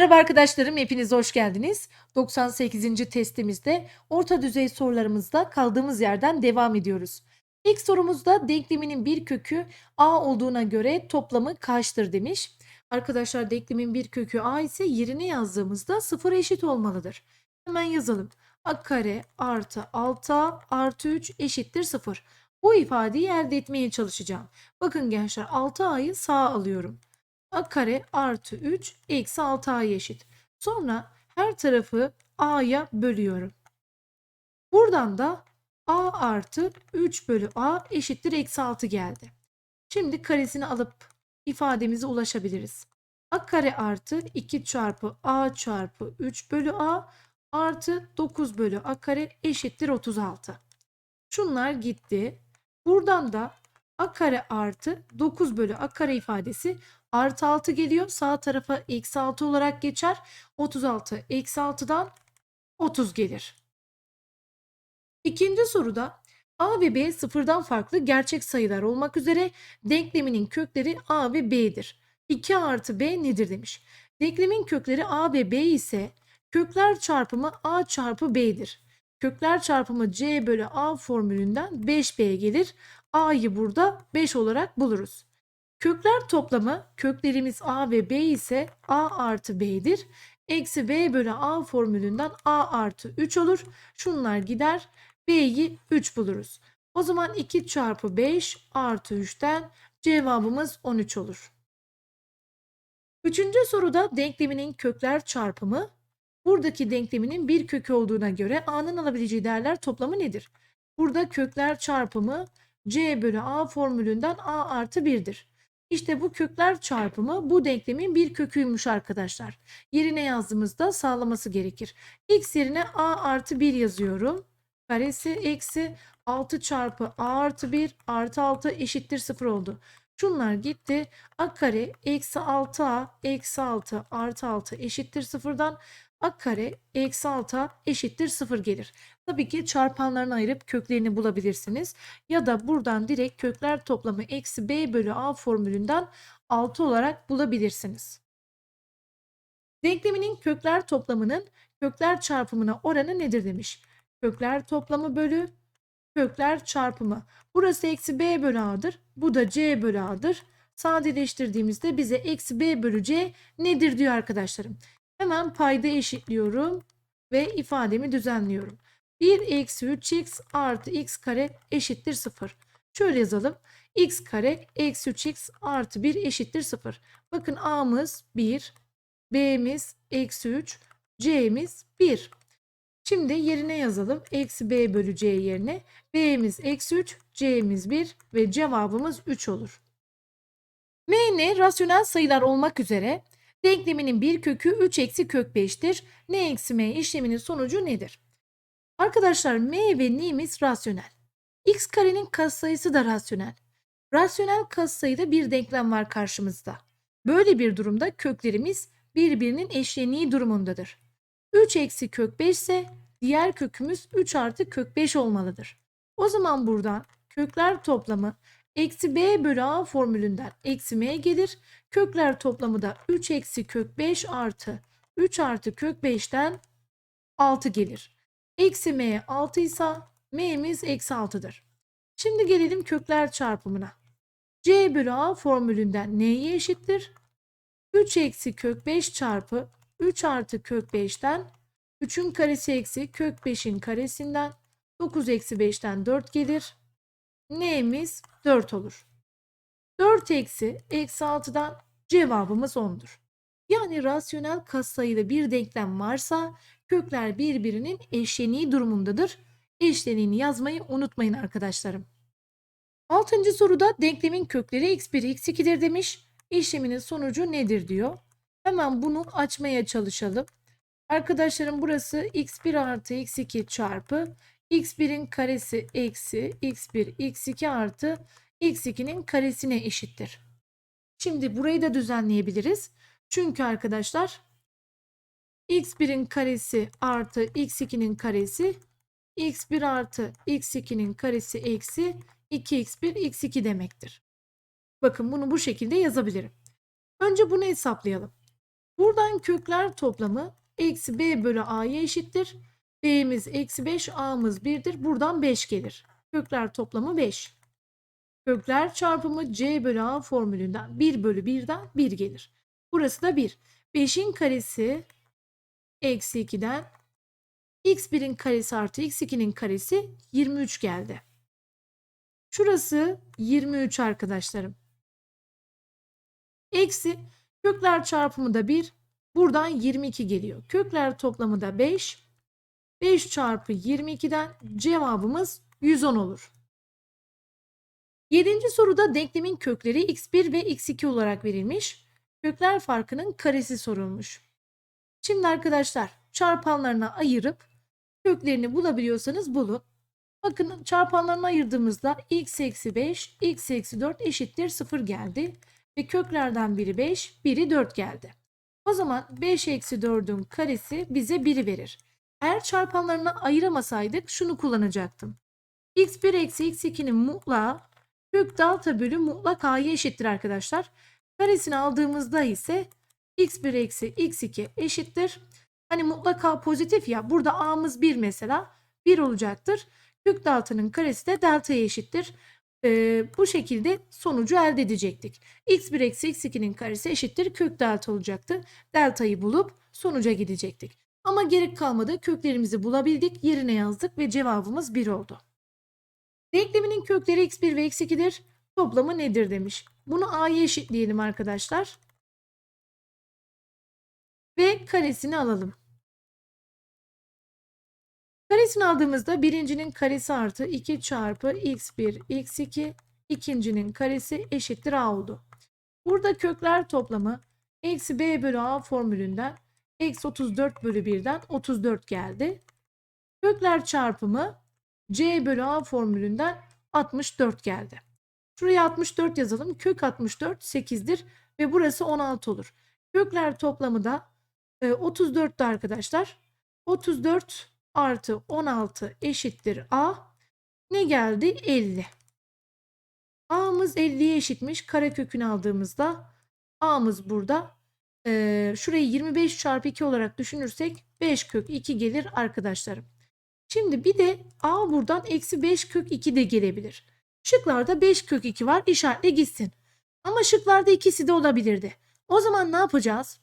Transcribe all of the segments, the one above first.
Merhaba arkadaşlarım, hepiniz hoş geldiniz. 98. testimizde orta düzey sorularımızda kaldığımız yerden devam ediyoruz. İlk sorumuzda denkleminin bir kökü a olduğuna göre toplamı kaçtır demiş. Arkadaşlar denklemin bir kökü a ise yerine yazdığımızda sıfıra eşit olmalıdır. Hemen yazalım. a kare artı 6a artı 3 eşittir 0. Bu ifadeyi elde etmeye çalışacağım. Bakın gençler 6a'yı sağa alıyorum a kare artı 3 eksi 6a'ya eşit. Sonra her tarafı a'ya bölüyorum. Buradan da a artı 3 bölü a eşittir eksi 6 geldi. Şimdi karesini alıp ifademize ulaşabiliriz. a kare artı 2 çarpı a çarpı 3 bölü a artı 9 bölü a kare eşittir 36. Şunlar gitti. Buradan da a kare artı 9 bölü a kare ifadesi artı 6 geliyor. Sağ tarafa eksi 6 olarak geçer. 36 eksi 6'dan 30 gelir. İkinci soruda a ve b sıfırdan farklı gerçek sayılar olmak üzere denkleminin kökleri a ve b'dir. 2 artı b nedir demiş. Denklemin kökleri a ve b ise kökler çarpımı a çarpı b'dir. Kökler çarpımı c bölü a formülünden 5b gelir. a'yı burada 5 olarak buluruz. Kökler toplamı köklerimiz a ve b ise a artı b'dir. Eksi b bölü a formülünden a artı 3 olur. Şunlar gider. b'yi 3 buluruz. O zaman 2 çarpı 5 artı 3'ten cevabımız 13 olur. Üçüncü soruda denkleminin kökler çarpımı buradaki denkleminin bir kökü olduğuna göre a'nın alabileceği değerler toplamı nedir? Burada kökler çarpımı c bölü a formülünden a artı 1'dir. İşte bu kökler çarpımı bu denklemin bir köküymüş arkadaşlar. Yerine yazdığımızda sağlaması gerekir. X yerine a artı 1 yazıyorum. Karesi eksi 6 çarpı a artı 1 artı 6 eşittir 0 oldu. Şunlar gitti. a kare eksi 6a eksi 6 artı 6 eşittir 0'dan a kare eksi 6 eşittir 0 gelir. Tabii ki çarpanlarını ayırıp köklerini bulabilirsiniz. Ya da buradan direkt kökler toplamı eksi b bölü a formülünden 6 olarak bulabilirsiniz. Denkleminin kökler toplamının kökler çarpımına oranı nedir demiş. Kökler toplamı bölü kökler çarpımı. Burası eksi b bölü a'dır. Bu da c bölü a'dır. Sadeleştirdiğimizde bize eksi b bölü c nedir diyor arkadaşlarım. Hemen payda eşitliyorum ve ifademi düzenliyorum. 1 eksi 3x artı x kare eşittir 0. Şöyle yazalım. x kare eksi 3x artı 1 eşittir 0. Bakın a'mız 1, b'miz eksi 3, c'miz 1. Şimdi yerine yazalım. Eksi b bölü c yerine. b'miz eksi 3, c'miz 1 ve cevabımız 3 olur. m ne rasyonel sayılar olmak üzere denkleminin bir kökü 3 eksi kök 5'tir. n eksi m işleminin sonucu nedir? Arkadaşlar m ve n'imiz rasyonel. x karenin katsayısı da rasyonel. Rasyonel katsayıda bir denklem var karşımızda. Böyle bir durumda köklerimiz birbirinin eşleniği durumundadır. 3 eksi kök 5 ise diğer kökümüz 3 artı kök 5 olmalıdır. O zaman buradan kökler toplamı eksi b bölü a formülünden eksi m gelir. Kökler toplamı da 3 eksi kök 5 artı 3 artı kök 5'ten 6 gelir. Eksi m 6 ise m'miz eksi 6'dır. Şimdi gelelim kökler çarpımına. c bölü a formülünden n'ye eşittir. 3 eksi kök 5 çarpı 3 artı kök 5'ten 3'ün karesi eksi kök 5'in karesinden 9 eksi 5'ten 4 gelir. N'miz 4 olur. 4 eksi eksi 6'dan cevabımız 10'dur. Yani rasyonel katsayıda bir denklem varsa kökler birbirinin eşleniği durumundadır. Eşleniğini yazmayı unutmayın arkadaşlarım. Altıncı soruda denklemin kökleri x1 x2'dir demiş. İşleminin sonucu nedir diyor. Hemen bunu açmaya çalışalım. Arkadaşlarım burası x1 artı x2 çarpı x1'in karesi eksi x1 x2 artı x2'nin karesine eşittir. Şimdi burayı da düzenleyebiliriz. Çünkü arkadaşlar x1'in karesi artı x2'nin karesi x1 artı x2'nin karesi eksi 2x1 x2 demektir. Bakın bunu bu şekilde yazabilirim. Önce bunu hesaplayalım. Buradan kökler toplamı eksi b bölü a'ya eşittir. B'miz eksi 5 a'mız 1'dir. Buradan 5 gelir. Kökler toplamı 5. Kökler çarpımı c bölü a formülünden 1 bölü 1'den 1 gelir. Burası da 1. 5'in karesi eksi 2'den x1'in karesi artı x2'nin karesi 23 geldi. Şurası 23 arkadaşlarım. Eksi kökler çarpımı da 1. Buradan 22 geliyor. Kökler toplamı da 5. 5 çarpı 22'den cevabımız 110 olur. Yedinci soruda denklemin kökleri x1 ve x2 olarak verilmiş. Kökler farkının karesi sorulmuş. Şimdi arkadaşlar çarpanlarına ayırıp köklerini bulabiliyorsanız bulun. Bakın çarpanlarına ayırdığımızda x eksi 5, x eksi 4 eşittir 0 geldi. Ve köklerden biri 5, biri 4 geldi. O zaman 5 eksi 4'ün karesi bize 1'i verir. Eğer çarpanlarına ayıramasaydık şunu kullanacaktım. x1 eksi x2'nin mutlağı kök delta bölü mutlak a'ya eşittir arkadaşlar. Karesini aldığımızda ise x1 eksi x2 eşittir. Hani mutlak a pozitif ya burada a'mız 1 mesela 1 olacaktır. Kök delta'nın karesi de delta'ya eşittir. Ee, bu şekilde sonucu elde edecektik. x1 eksi x2'nin karesi eşittir kök delta olacaktı. Delta'yı bulup sonuca gidecektik. Ama gerek kalmadı. Köklerimizi bulabildik. Yerine yazdık ve cevabımız 1 oldu. Denkleminin kökleri x1 ve x2'dir. Toplamı nedir demiş. Bunu a'ya eşitleyelim arkadaşlar. Ve karesini alalım. Karesini aldığımızda birincinin karesi artı 2 çarpı x1 x2 ikincinin karesi eşittir a oldu. Burada kökler toplamı eksi b bölü a formülünden eksi 34 bölü 1'den 34 geldi. Kökler çarpımı c bölü a formülünden 64 geldi. Şuraya 64 yazalım. Kök 64 8'dir ve burası 16 olur. Kökler toplamı da e, 34'tü arkadaşlar. 34 artı 16 eşittir a. Ne geldi? 50. a'mız 50'ye eşitmiş. Karekökünü aldığımızda a'mız burada. Ee, şurayı 25 çarpı 2 olarak düşünürsek 5 kök 2 gelir arkadaşlarım. Şimdi bir de a buradan eksi 5 kök 2 de gelebilir. Şıklarda 5 kök 2 var işaretle gitsin. Ama şıklarda ikisi de olabilirdi. O zaman ne yapacağız?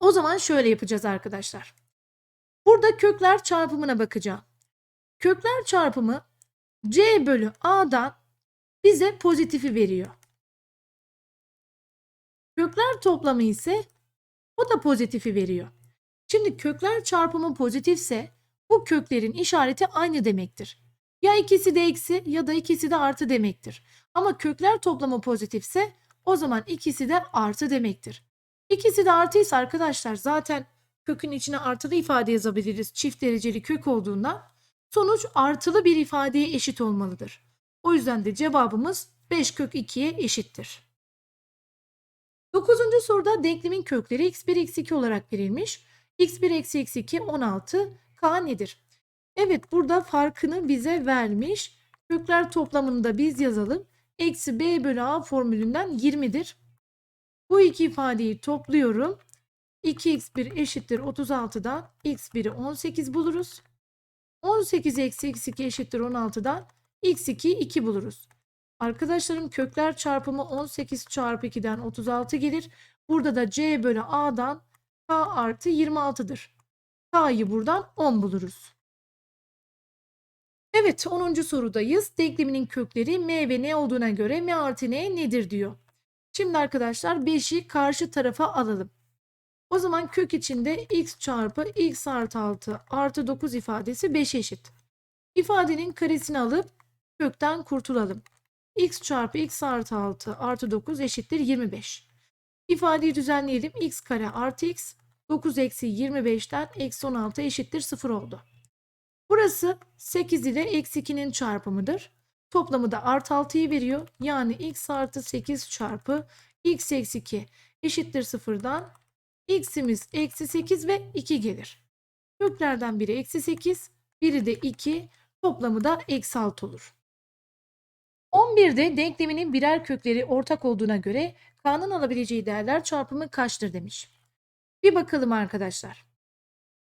O zaman şöyle yapacağız arkadaşlar. Burada kökler çarpımına bakacağım. Kökler çarpımı c bölü a'dan bize pozitifi veriyor. Kökler toplamı ise o da pozitifi veriyor. Şimdi kökler çarpımı pozitifse bu köklerin işareti aynı demektir. Ya ikisi de eksi ya da ikisi de artı demektir. Ama kökler toplamı pozitifse o zaman ikisi de artı demektir. İkisi de artıysa arkadaşlar zaten kökün içine artılı ifade yazabiliriz çift dereceli kök olduğundan sonuç artılı bir ifadeye eşit olmalıdır. O yüzden de cevabımız 5 kök 2'ye eşittir. 9. soruda denklemin kökleri x1 x2 olarak verilmiş. x1 eksi x2 16 k nedir? Evet burada farkını bize vermiş. Kökler toplamını da biz yazalım. Eksi b bölü a formülünden 20'dir. Bu iki ifadeyi topluyorum. 2x1 eşittir 36'dan x1'i 18 buluruz. 18 eksi x2 eşittir 16'dan x2'yi 2 buluruz. Arkadaşlarım kökler çarpımı 18 çarpı 2'den 36 gelir. Burada da c bölü a'dan k artı 26'dır. k'yı buradan 10 buluruz. Evet 10. sorudayız. Denkleminin kökleri m ve n olduğuna göre m artı n nedir diyor. Şimdi arkadaşlar 5'i karşı tarafa alalım. O zaman kök içinde x çarpı x artı 6 artı 9 ifadesi 5 eşit. İfadenin karesini alıp kökten kurtulalım. X çarpı x artı 6 artı 9 eşittir 25. İfadeyi düzenleyelim. x kare artı x 9 eksi 25'ten eksi 16 eşittir 0 oldu. Burası 8 ile eksi 2'nin çarpımıdır. Toplamı da artı 6'yı veriyor. Yani x artı 8 çarpı x eksi 2 eşittir 0'dan x'imiz eksi 8 ve 2 gelir. Köklerden biri eksi 8, biri de 2, toplamı da eksi 6 olur. 11'de denkleminin birer kökleri ortak olduğuna göre k'nın alabileceği değerler çarpımı kaçtır demiş. Bir bakalım arkadaşlar.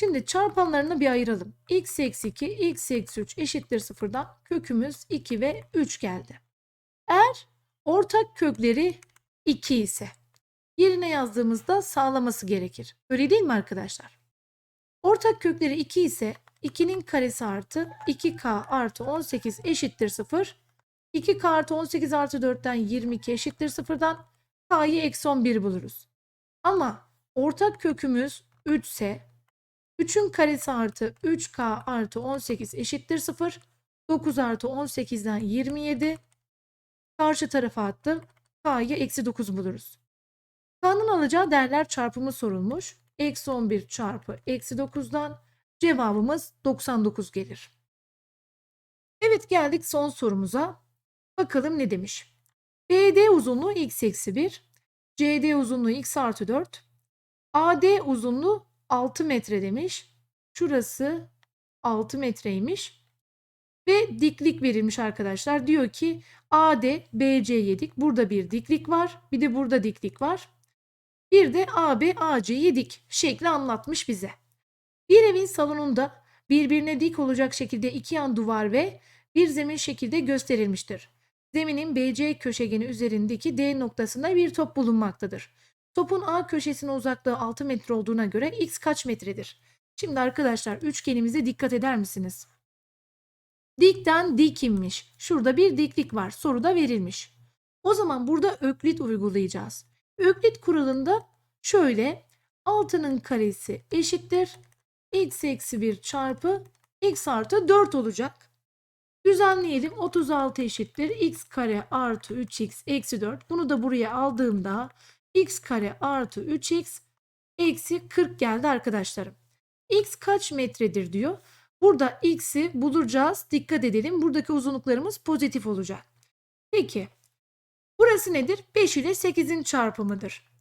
Şimdi çarpanlarını bir ayıralım. x eksi 2, x eksi 3 eşittir sıfırdan kökümüz 2 ve 3 geldi. Eğer ortak kökleri 2 ise yerine yazdığımızda sağlaması gerekir. Öyle değil mi arkadaşlar? Ortak kökleri 2 ise 2'nin karesi artı 2k artı 18 eşittir 0. 2k artı 18 artı 4'ten 22 eşittir 0'dan k'yı eksi 11 buluruz. Ama ortak kökümüz 3 ise 3'ün karesi artı 3k artı 18 eşittir 0. 9 artı 18'den 27. Karşı tarafa attım. K'yı eksi 9 buluruz. K'nın alacağı değerler çarpımı sorulmuş. Eksi 11 çarpı eksi 9'dan cevabımız 99 gelir. Evet geldik son sorumuza. Bakalım ne demiş. BD uzunluğu x eksi 1. CD uzunluğu x artı 4. AD uzunluğu 6 metre demiş. Şurası 6 metreymiş. Ve diklik verilmiş arkadaşlar. Diyor ki AD BC'ye dik. Burada bir diklik var. Bir de burada diklik var. Bir de AB AC'ye dik şekli anlatmış bize. Bir evin salonunda birbirine dik olacak şekilde iki yan duvar ve bir zemin şekilde gösterilmiştir. Zeminin BC köşegeni üzerindeki D noktasında bir top bulunmaktadır. Topun A köşesine uzaklığı 6 metre olduğuna göre x kaç metredir? Şimdi arkadaşlar üçgenimize dikkat eder misiniz? Dikten dik inmiş. Şurada bir diklik var. Soruda verilmiş. O zaman burada öklit uygulayacağız. Öklit kuralında şöyle 6'nın karesi eşittir. x eksi 1 çarpı x artı 4 olacak. Düzenleyelim. 36 eşittir. x kare artı 3x eksi 4. Bunu da buraya aldığımda x kare artı 3x eksi 40 geldi arkadaşlarım. x kaç metredir diyor. Burada x'i bulacağız. Dikkat edelim. Buradaki uzunluklarımız pozitif olacak. Peki. Burası nedir? 5 ile 8'in çarpımıdır.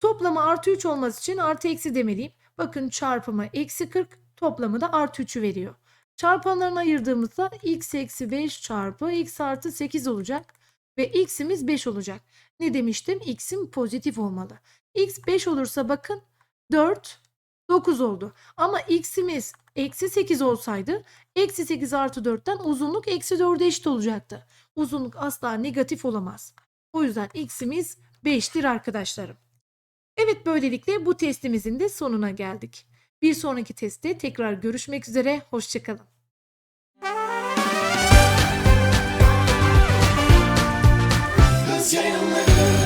Toplamı artı 3 olması için artı eksi demeliyim. Bakın çarpımı eksi 40 toplamı da artı 3'ü veriyor. Çarpanlarını ayırdığımızda x eksi 5 çarpı x artı 8 olacak. Ve x'imiz 5 olacak. Ne demiştim? x'im pozitif olmalı. x 5 olursa bakın 4 9 oldu. Ama x'imiz eksi 8 olsaydı eksi 8 artı 4'ten uzunluk eksi 4'e eşit olacaktı. Uzunluk asla negatif olamaz. O yüzden x'imiz 5'tir arkadaşlarım. Evet böylelikle bu testimizin de sonuna geldik. Bir sonraki testte tekrar görüşmek üzere, hoşçakalın. Kız yayınları